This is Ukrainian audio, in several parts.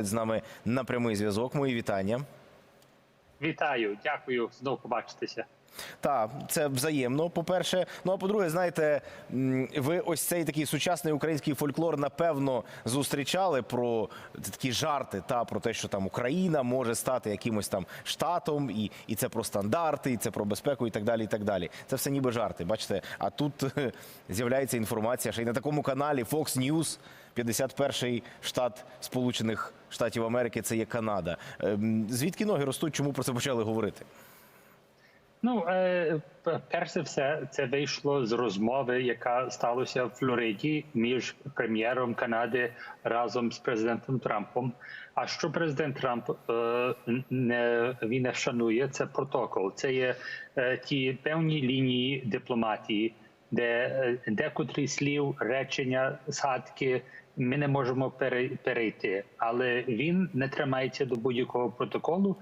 з нами на прямий зв'язок. Мої вітання. Вітаю, дякую. Знову побачитися. Так, це взаємно. По-перше, ну а по-друге, знаєте, ви ось цей такий сучасний український фольклор напевно зустрічали про такі жарти, та про те, що там Україна може стати якимось там штатом, і, і це про стандарти, і це про безпеку, і так далі. І так далі. Це все ніби жарти. Бачите, а тут з'являється інформація, що і на такому каналі Fox News, 51-й штат Сполучених Штатів Америки, це є Канада. Ем, Звідки ноги ростуть? Чому про це почали говорити? Ну, е, перш за все, це вийшло з розмови, яка сталася в Флориді між прем'єром Канади разом з президентом Трампом. А що президент Трамп е, не він не шанує, це протокол. Це є е, ті певні лінії дипломатії, де декотрі слів, речення, згадки ми не можемо пере- перейти, але він не тримається до будь-якого протоколу,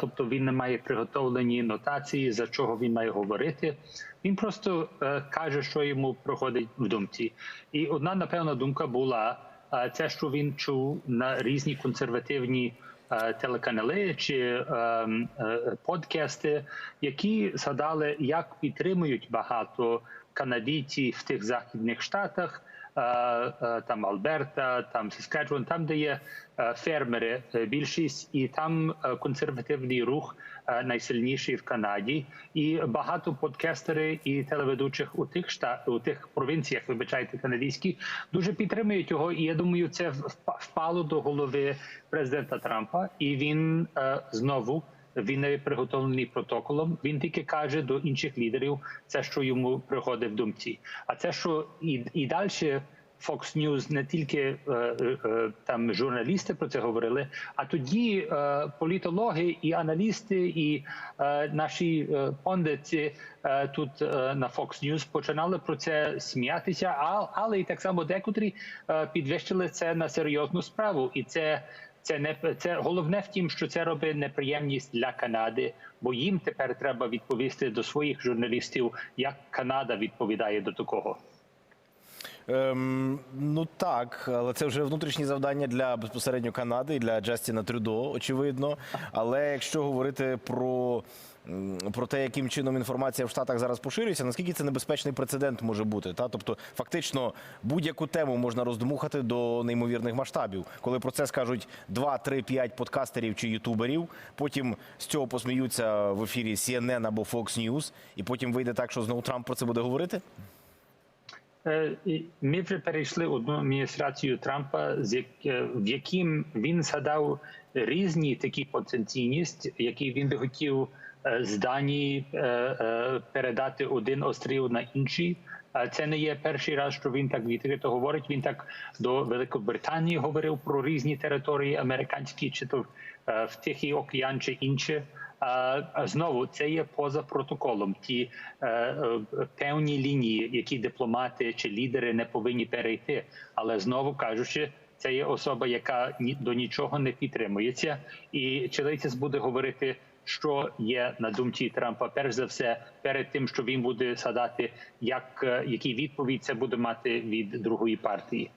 тобто він не має приготовлені нотації, за чого він має говорити. Він просто е, каже, що йому проходить в думці. І одна напевно думка була це, що він чув на різні консервативні. е, Телеканали чи е, е, подкасти, які згадали, як підтримують багато канадійців в тих західних штатах, там Альберта, там Саскачеван, там, де є е, фермери е, більшість, і там е, консервативний рух е, найсильніший в Канаді. І багато подкастери і телеведучих у тих шта у тих провінціях, вибачайте, канадійські, дуже підтримують його. І я думаю, це впа- впало до голови президента Трампа, і він е, знову. Він не приготовлений протоколом. Він тільки каже до інших лідерів це, що йому приходить в думці. А це, що і, і далі Fox News не тільки е, е, там журналісти про це говорили, а тоді е, політологи і аналісти, і е, наші е, пондиці е, тут е, на Fox News починали про це сміятися, а, але і так само декотрі е, підвищили це на серйозну справу, і це. Це не це головне в тім, що це робить неприємність для Канади, бо їм тепер треба відповісти до своїх журналістів, як Канада відповідає до такого. Ем, ну так, але це вже внутрішні завдання для безпосередньо Канади і для Джастіна Трюдо, очевидно. Але якщо говорити про, про те, яким чином інформація в Штатах зараз поширюється, наскільки це небезпечний прецедент може бути? Та? Тобто, фактично, будь-яку тему можна роздмухати до неймовірних масштабів. Коли про це скажуть 2, 3, 5 подкастерів чи ютуберів, потім з цього посміються в ефірі CNN або Fox News, і потім вийде так, що знову Трамп про це буде говорити? Е, Ми вже перейшли одну адміністрацію Трампа, е, в яким він згадав різні такі потенційність, які він би хотів е, з Данії передати один острів на інший. Це не є перший раз, що він так відкрито говорить. Він так до Великобританії говорив про різні території американські, чи то в Тихий океан, чи інше. Знову це є поза протоколом. Ті е, е, певні лінії, які дипломати чи лідери не повинні перейти. Але знову кажучи, це є особа, яка до нічого не підтримується, і чилийцес буде говорити. Що є на думці Трампа, перш за все, перед тим, що він буде згадати, як е, який відповідь це буде мати від другої партії.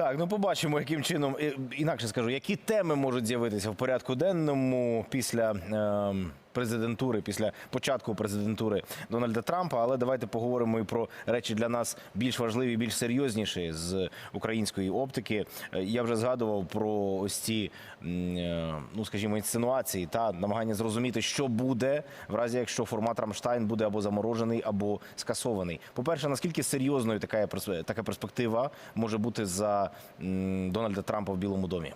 Так, ну побачимо, яким чином інакше скажу, які теми можуть з'явитися в порядку денному після ем, президентури, після початку президентури Дональда Трампа. Але давайте поговоримо і про речі для нас більш важливі, більш серйозніші з української оптики. Е, Я вже згадував про ось ці, е, ну скажімо, інсинуації та намагання зрозуміти, що буде в разі, якщо формат Рамштайн буде або заморожений, або скасований. По перше, наскільки серйозною така, така перспектива може бути за Дональда Трампа в Білому домі?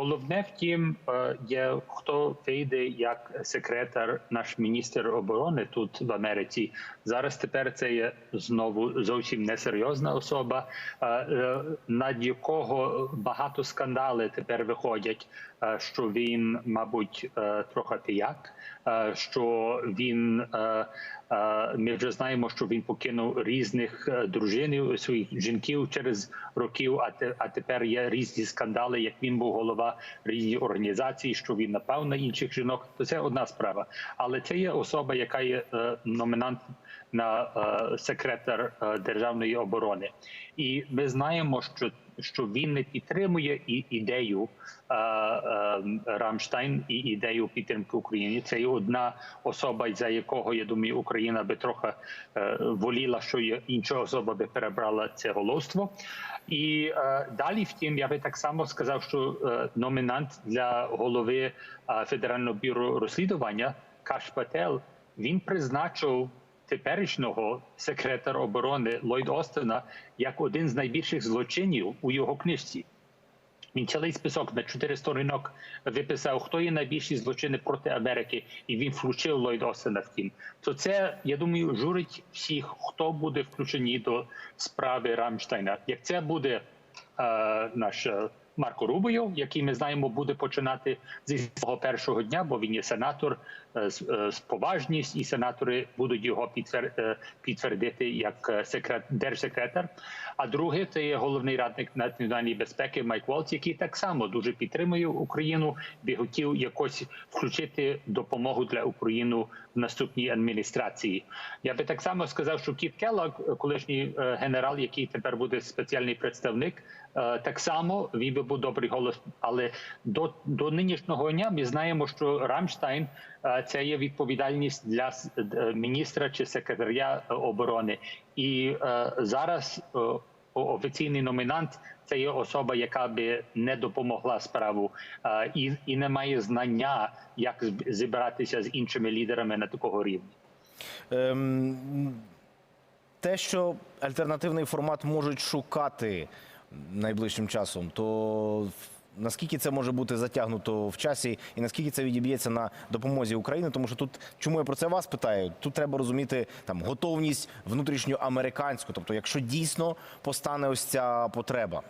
Головне втім, е, є хто вийде як секретар, наш міністр оборони тут в Америці. Зараз тепер це є знову зовсім несерйозна особа, е, е, над якого багато скандали тепер виходять. Е, Що він, мабуть, е, трохи піяк, е, що він ми вже знаємо, що він покинув різних дружин, своїх жінків через років. А те, а тепер є різні скандали. Як він був голова різні організації, що він напав на інших жінок, то це одна справа. Але це є особа, яка є номінант на секретар державної оборони, і ми знаємо, що що він не підтримує і ідею е, е, Рамштайн і ідею підтримки України. Це одна особа, за якого я думаю, Україна би трохи е, воліла, що інша особа би перебрала це головство. І е, далі, втім, я би так само сказав, що е, номінант для голови е, федерального бюро розслідування Каш Пател він призначив теперішнього секретаря оборони Ллойд Остена як один з найбільших злочинів у його книжці. Він цілий список на чотири сторінок виписав, хто є найбільші злочини проти Америки, і він включив Ллойд Остена в тім. То це, я думаю, журить всіх, хто буде включені до справи Рамштайна. Як це буде е, наш е, Марко Рубіо, який ми знаємо, буде починати зі свого першого дня, бо він є сенатор е, з, е, поважність, і сенатори будуть його е, підтвердити як секрет, держсекретар. А друге, це є головний радник національної безпеки Майк Волц, який так само дуже підтримує Україну, би хотів якось включити допомогу для України в наступній адміністрації. Я би так само сказав, що Кіт Келлог, колишній генерал, який тепер буде спеціальний представник, так само він би був добрий голос. Але до, до нинішнього дня ми знаємо, що Рамштайн е, це є відповідальність для е, міністра чи секретаря е, оборони. І е, зараз е, офіційний номінант це є особа, яка би не допомогла справу е, і, і не має знання, як зібратися з іншими лідерами на такого рівня. Ем, те, що альтернативний формат можуть шукати найближчим часом, то наскільки це може бути затягнуто в часі, і наскільки це відіб'ється на допомозі України? Тому що тут, чому я про це вас питаю? Тут треба розуміти там готовність внутрішньоамериканську, тобто, якщо дійсно постане ось ця потреба.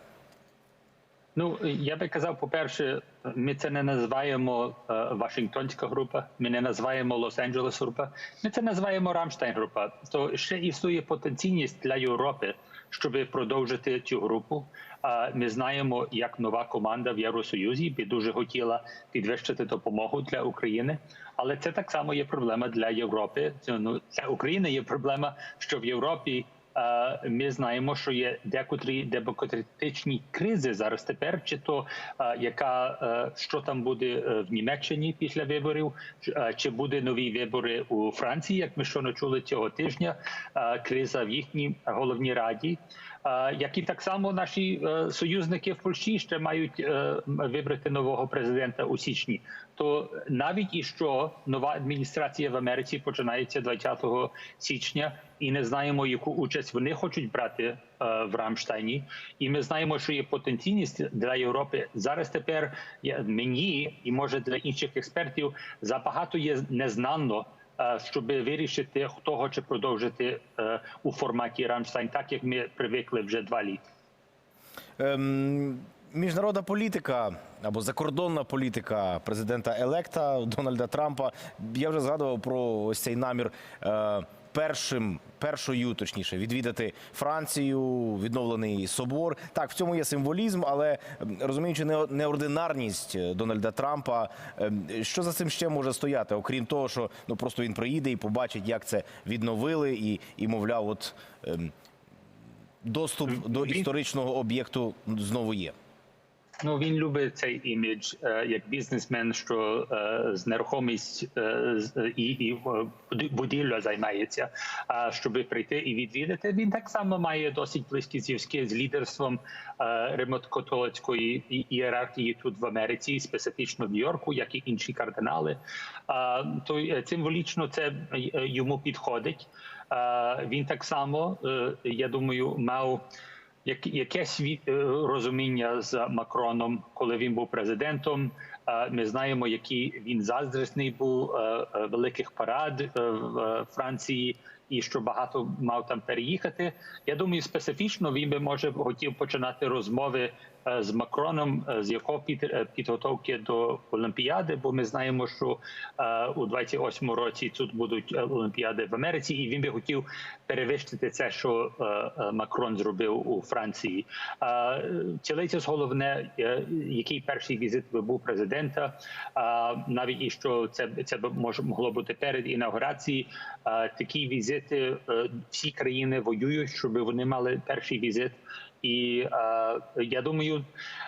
Ну я би казав, по-перше, ми це не називаємо е, Вашингтонська група, ми не називаємо Лос-Анджелес група, ми це називаємо Рамштайн група. То ще існує потенційність для Європи, щоб продовжити цю групу. Ми знаємо, як нова команда в Євросоюзі би дуже хотіла підвищити допомогу для України. Але це так само є проблема для Європи. Ну для України є проблема, що в Європі Ми знаємо, що є декотрі демократичні кризи зараз тепер, чи то яка е, що там буде е, в Німеччині після виборів, чи- буде нові вибори у Франції, як ми щойно чули цього тижня, криза в їхній головній раді. Як і так само наші е, союзники в Польщі ще мають вибрати нового президента у січні. То навіть і що нова адміністрація в Америці починається 20 січня, і не знаємо, яку участь вони хочуть брати е, в Рамштайні. І ми знаємо, що є потенційність для Європи. Зараз тепер мені і може для інших експертів забагато є незнано. е, Щоб вирішити, хто хоче продовжити е, у форматі Рамштайн, так як ми привикли вже два літа. Ем, міжнародна політика або закордонна політика президента електа Дональда Трампа. Я вже згадував про ось цей намір. Е, Першим першою, точніше, відвідати Францію, відновлений собор. Так, в цьому є символізм, але розуміючи не- неординарність е, Дональда Трампа, ем, що за цим ще може стояти, окрім того, що ну просто він приїде і побачить, як це відновили, і, і мовляв, от ем, доступ до історичного об'єкту знову є. Ну він любить цей імідж е, як бізнесмен, що е, з нерухомість е, і, і будівля займається. А щоб прийти і відвідати, він так само має досить близькі зв'язки з лідерством римокатолицької і- ієрархії тут в Америці, специфічно в Нью-Йорку, як і інші кардинали. То символічно це йому підходить. Він так само, я думаю, мав якесь е, розуміння з Макроном, коли він був президентом. Е, Ми знаємо, який він заздрісний був е, великих парад в Франції, і що багато мав там переїхати. Я думаю, специфічно він би може хотів починати розмови з Макроном, е, з його е, підготовки до Олімпіади, бо ми знаємо, що е, у 28-му році тут будуть е, Олімпіади в Америці, і він би хотів перевищити це, що е, е, Макрон зробив у Франції. Е, Цілиться головне, е, який перший візит би був президента, е, навіть і що це це може могло бути перед інаугурацією. Е, Такі візити е, всі країни воюють, щоб вони мали перший візит. І е, я думаю,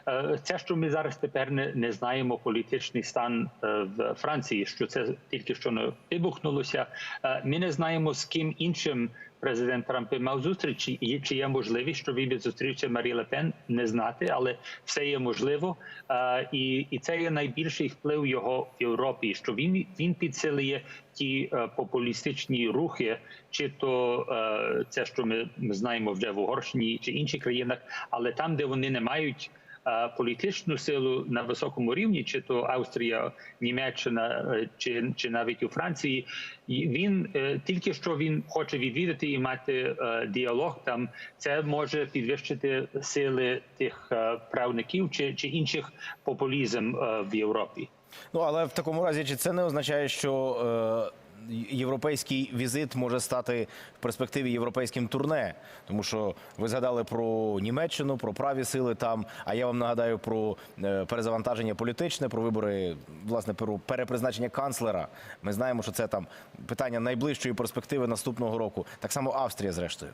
е, це, що ми зараз тепер не, не знаємо політичний стан е, в Франції, що це тільки що не вибухнулося. Е, ми не знаємо з ким іншим президент Трамп мав зустріч, і чи є можливість, що він зустрівся Марі Ле Пен, не знати, але все є можливо. І, і це є найбільший вплив його в Європі, що він він підсилює ті е, популістичні рухи, чи то е, це, що ми знаємо вже в Угорщині чи інших країнах, але там, де вони не мають. Е, Політичну силу на високому рівні, чи то Австрія, Німеччина, е, чи, чи навіть у Франції, він е, тільки що він хоче відвідати і мати діалог там, це може підвищити сили тих правників чи, чи інших популізм в Європі. Ну але в такому разі, чи це не означає, що європейський візит може стати в перспективі європейським турне? Тому що ви згадали про Німеччину, про праві сили там. А я вам нагадаю про е, перезавантаження політичне, про вибори, власне, про перепризначення канцлера. Ми знаємо, що це там питання найближчої перспективи наступного року. Так само Австрія, зрештою.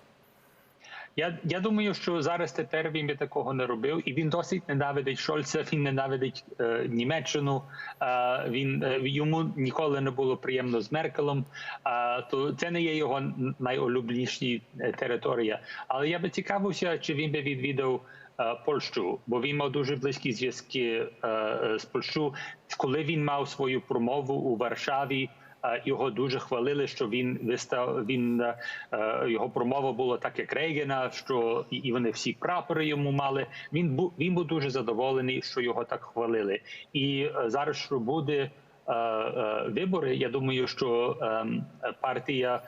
Я, я думаю, що зараз тепер він би такого не робив, і він досить ненавидить Шольца, він ненавидить е, Німеччину. Е, він е, йому ніколи не було приємно з Меркелем. Е, то це не є його найулюбленіші е, територія. Але я би цікавився, чи він би відвідав. е, Польщу, бо він мав дуже близькі зв'язки е, з Польщу. Коли він мав свою промову у Варшаві, його дуже хвалили, що він вистав. Він е, його промова була так, як Рейгена, що і- вони всі прапори йому мали. Він був він був дуже задоволений, що його так хвалили. І е, зараз, що буде. е, Вибори, я думаю, що ем, партія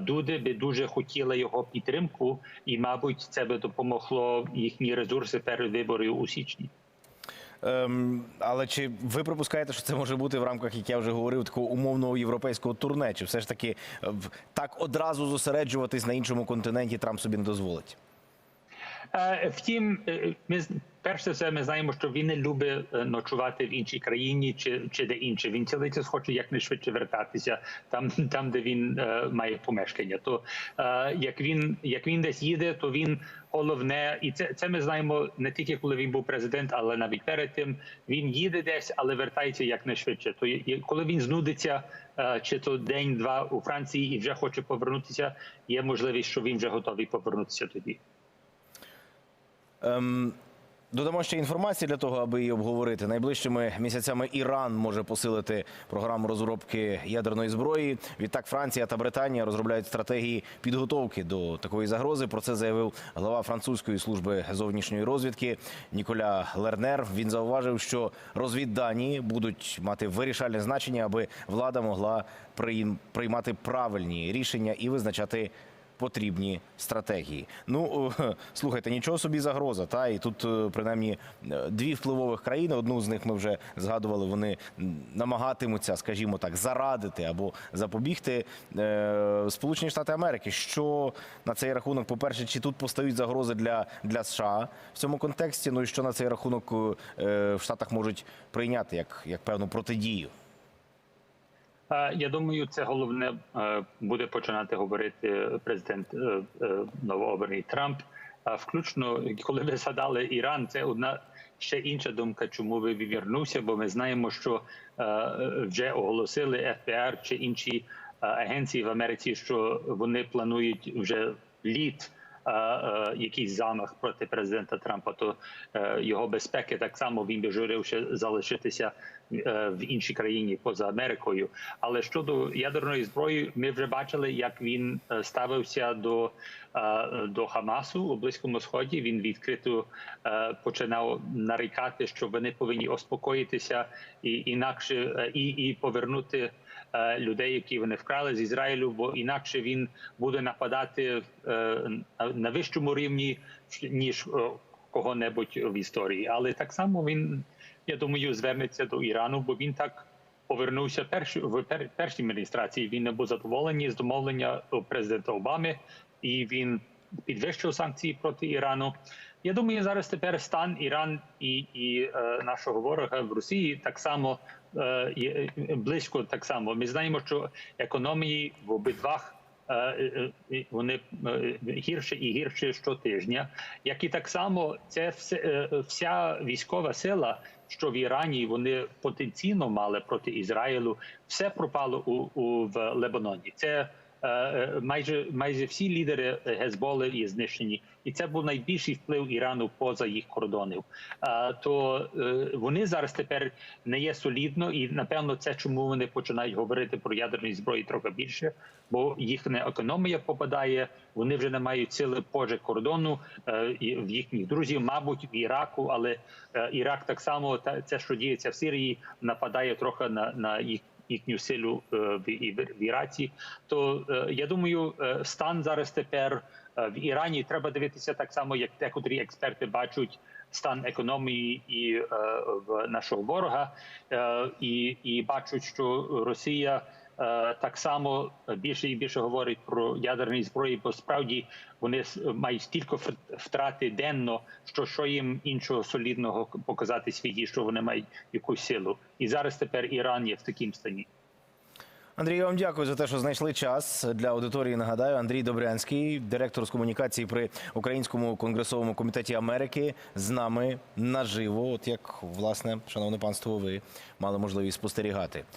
Дуди би дуже хотіла його підтримку, і, мабуть, це би допомогло їхні ресурси перед виборів у січні. Ем, але чи ви припускаєте, що це може бути в рамках, як я вже говорив, такого умовного європейського турне? Чи все ж таки е, в- так одразу зосереджуватись на іншому континенті Трамп собі не дозволить? Е, Втім, е, ми перш за все, ми знаємо, що він не любить е, ночувати в іншій країні чи, чи де інше. Він цілий час хоче якнайшвидше вертатися там, там де він е, має помешкання. То е, як він як він десь їде, то він головне, і це, це ми знаємо не тільки коли він був президент, але навіть перед тим він їде десь, але вертається якнайшвидше. То коли він знудиться. е, Чи то день-два у Франції і вже хоче повернутися, є можливість, що він вже готовий повернутися тоді. Ем, додамо ще інформації для того, аби її обговорити. Найближчими місяцями Іран може посилити програму розробки ядерної зброї. Відтак Франція та Британія розробляють стратегії підготовки до такої загрози. Про це заявив глава французької служби зовнішньої розвідки Ніколя Лернер. Він зауважив, що розвіддані будуть мати вирішальне значення, аби влада могла прийм- приймати правильні рішення і визначати потрібні стратегії. Ну слухайте, нічого собі загроза. Та і тут е, принаймні е, дві впливових країни. Одну з них ми вже згадували. Вони намагатимуться, скажімо так, зарадити або запобігти е, Сполучені Штати Америки. Що на цей рахунок, по перше, чи тут постають загрози для, для США в цьому контексті? Ну і що на цей рахунок в Штатах можуть прийняти як, як певну протидію? Е, Я думаю, це головне е, буде починати говорити президент е, е, новообраний Трамп. Включно, коли ви згадали Іран, це одна ще інша думка, чому ви вернувся, бо ми знаємо, що вже оголосили ФБР чи інші агенції в Америці, що вони планують вже літ. Якийсь замах проти президента Трампа, то його безпеки так само він би журився залишитися е, в іншій країні поза Америкою. Але щодо ядерної зброї, ми вже бачили, як він е, ставився до, е, до Хамасу у близькому сході. Він відкрито е, починав нарікати, що вони повинні успокоїтися і інакше е, і, і повернути. е, Людей, які вони вкрали з Ізраїлю, бо інакше він буде нападати е, на- вищому рівні ніж е, кого-небудь в історії. Але так само він, я думаю, звернеться до Ірану, бо він так повернувся перш, в пер, першій адміністрації. Він не був задоволений з домовлення президента Обами, і він підвищив санкції проти Ірану. Я думаю, зараз тепер стан Іран і, і е, нашого ворога в Росії так само е, близько так само. Ми знаємо, що економії в обидвах е, е, е, вони е, гірше і гірше щотижня. Як і так само, це все, е, вся військова сила, що в Ірані вони потенційно мали проти Ізраїлю, все пропало у, у в Лебаноні. Це майже майже всі лідери Гезболи є знищені, і це був найбільший вплив Ірану поза їх кордонів. То е, вони зараз тепер не є солідно, і напевно це чому вони починають говорити про ядерні зброї трохи більше, бо їхня економія попадає. Вони вже не мають сили поза кордону е, в їхніх друзів, мабуть, в Іраку, але е, Ірак так само це, що діється в Сирії, нападає трохи на, на їх їхню силу е, і в, в Іраці. То е, я думаю, е, стан зараз тепер в Ірані треба дивитися так само, як декотрі експерти бачать стан економії і в нашого ворога, і, і бачать, що Росія. Е, Так само більше і більше говорить про ядерні зброї, бо справді вони мають стільки вт- втрати денно, що що їм іншого солідного показати світі, що вони мають якусь силу. І зараз тепер Іран є в такому стані. Андрій, я вам дякую за те, що знайшли час для аудиторії. Нагадаю, Андрій Добрянський, директор з комунікації при Українському конгресовому комітеті Америки, з нами наживо. От як власне, шановне панство, ви мали можливість спостерігати.